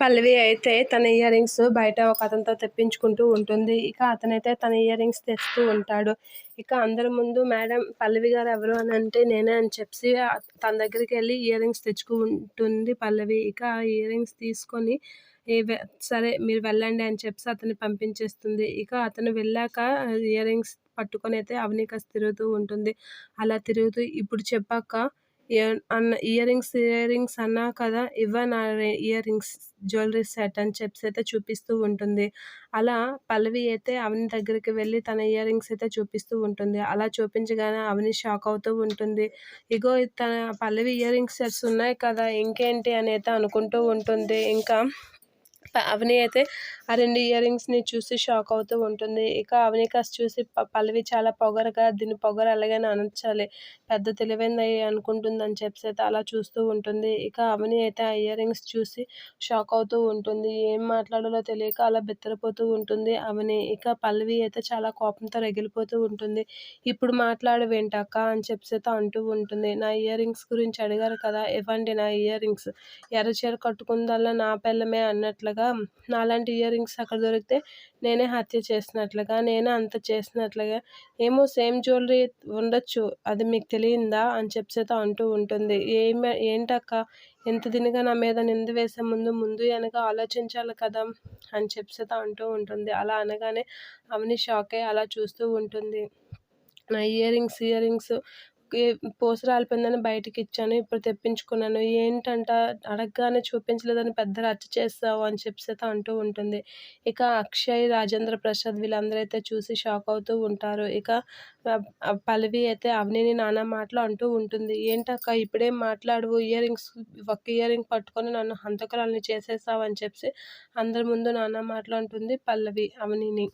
పల్లవి అయితే తన ear rings బయట ఒక అతనితో తెప్పించుకుంటూ ఉంటుంది. ఇక అతనైతే తన ఇయర్ రింగ్స్ తెస్తూ ఉంటాడు. ఇక అందరి ముందు మేడం పల్లవి గారు ఎవరు అని అంటే నేనే అని చెప్పి తన దగ్గరికి వెళ్ళి ఇయర్ రింగ్స్ తెచ్చుకుంటుంది పల్లవి. ఇక ఆ ఇయర్ రింగ్స్ తీసుకొని సరే మీరు వెళ్ళండి అని చెప్పి అతన్ని పంపించేస్తుంది. ఇక అతను వెళ్ళాక ఇయర్ రింగ్స్ పట్టుకొని అయితే అవనిక తిరుగుతూ ఉంటుంది. అలా తిరుగుతూ ఇప్పుడు చెప్పాక అన్న ఇయర్ రింగ్స్ ఇయర్ రింగ్స్ అన్నా కదా ఇవ్వ నా ఇయర్ రింగ్స్ జ్యువెలరీ సెట్ అని చెప్పి అయితే చూపిస్తూ ఉంటుంది. అలా పల్లవి అయితే అవని దగ్గరికి వెళ్ళి తన ఇయర్ రింగ్స్ అయితే చూపిస్తూ ఉంటుంది. అలా చూపించగానే అవని షాక్ అవుతూ ఉంటుంది. ఇగో తన పల్లవి ఇయర్ రింగ్స్ సెట్స్ ఉన్నాయి కదా ఇంకేంటి అని అయితే అనుకుంటూ ఉంటుంది. ఇంకా అవని అయితే ఆ రెండు ఇయర్ రింగ్స్ని చూసి షాక్ అవుతూ ఉంటుంది. ఇక అవనికాస్ చూసి పల్లవి చాలా పొగరగా దీన్ని పొగర అలాగైనా అనర్చాలి పెద్ద తెలివైంది అనుకుంటుంది అని చెప్పేసి అయితే అలా చూస్తూ ఉంటుంది. ఇక అవని అయితే ఆ ఇయర్ రింగ్స్ చూసి షాక్ అవుతూ ఉంటుంది. ఏం మాట్లాడాలో తెలియక అలా బెత్తరపోతూ ఉంటుంది అవని. ఇక పల్లవి అయితే చాలా కోపంతో రగిలిపోతూ ఉంటుంది. ఇప్పుడు మాట్లాడవేంటక్క అని చెప్పేసి అయితే అంటూ ఉంటుంది. నా ఇయర్ రింగ్స్ గురించి అడిగారు కదా ఇవ్వండి నా ఇయర్ రింగ్స్ ఎర్ర చీర కట్టుకుందల్లా నా పిల్లమే అన్నట్లుగా నాలాంటి ఇయర్ రింగ్స్ అక్కడ దొరికితే నేనే హత్య చేసినట్లుగా నేనే అంత చేసినట్లుగా. ఏమో సేమ్ జ్యువెలరీ ఉండొచ్చు అది మీకు తెలియందా అని చెప్పేసి అంటూ ఉంటుంది. ఏమి ఏంటక్క? ఎంత దినిగా నా మీద నింద వేసే ముందు ముందు వెనక ఆలోచించాలి కదా అని చెప్పేసి అంటూ ఉంటుంది. అలా అనగానే అవని షాక్ అయ్యి అలా చూస్తూ ఉంటుంది. నా ఇయర్ రింగ్స్ ఇయర్ రింగ్స్ పూస రాలిపోయిందని బయటకి ఇచ్చాను ఇప్పుడు తెప్పించుకున్నాను. ఏంటంట అడగగానే చూపించలేదని పెద్ద రచ్చ చేస్తావు అని చెప్పి అంటూ ఉంటుంది. ఇక అక్షయ్ రాజేంద్ర ప్రసాద్ వీళ్ళందరూ అయితే చూసి షాక్ అవుతూ ఉంటారు. ఇక పల్లవి అయితే అవనిని నానా మాటలు అంటూ ఉంటుంది. ఏంటక్క ఇప్పుడేం మాట్లాడువు? ఇయర్ రింగ్స్ ఒక్క ఇయర్ రింగ్ పట్టుకొని నన్ను హంతకురాలని చేసేసావు అని చెప్పి అందరి ముందు నానా మాటలు అంటుంది పల్లవి అవనిని.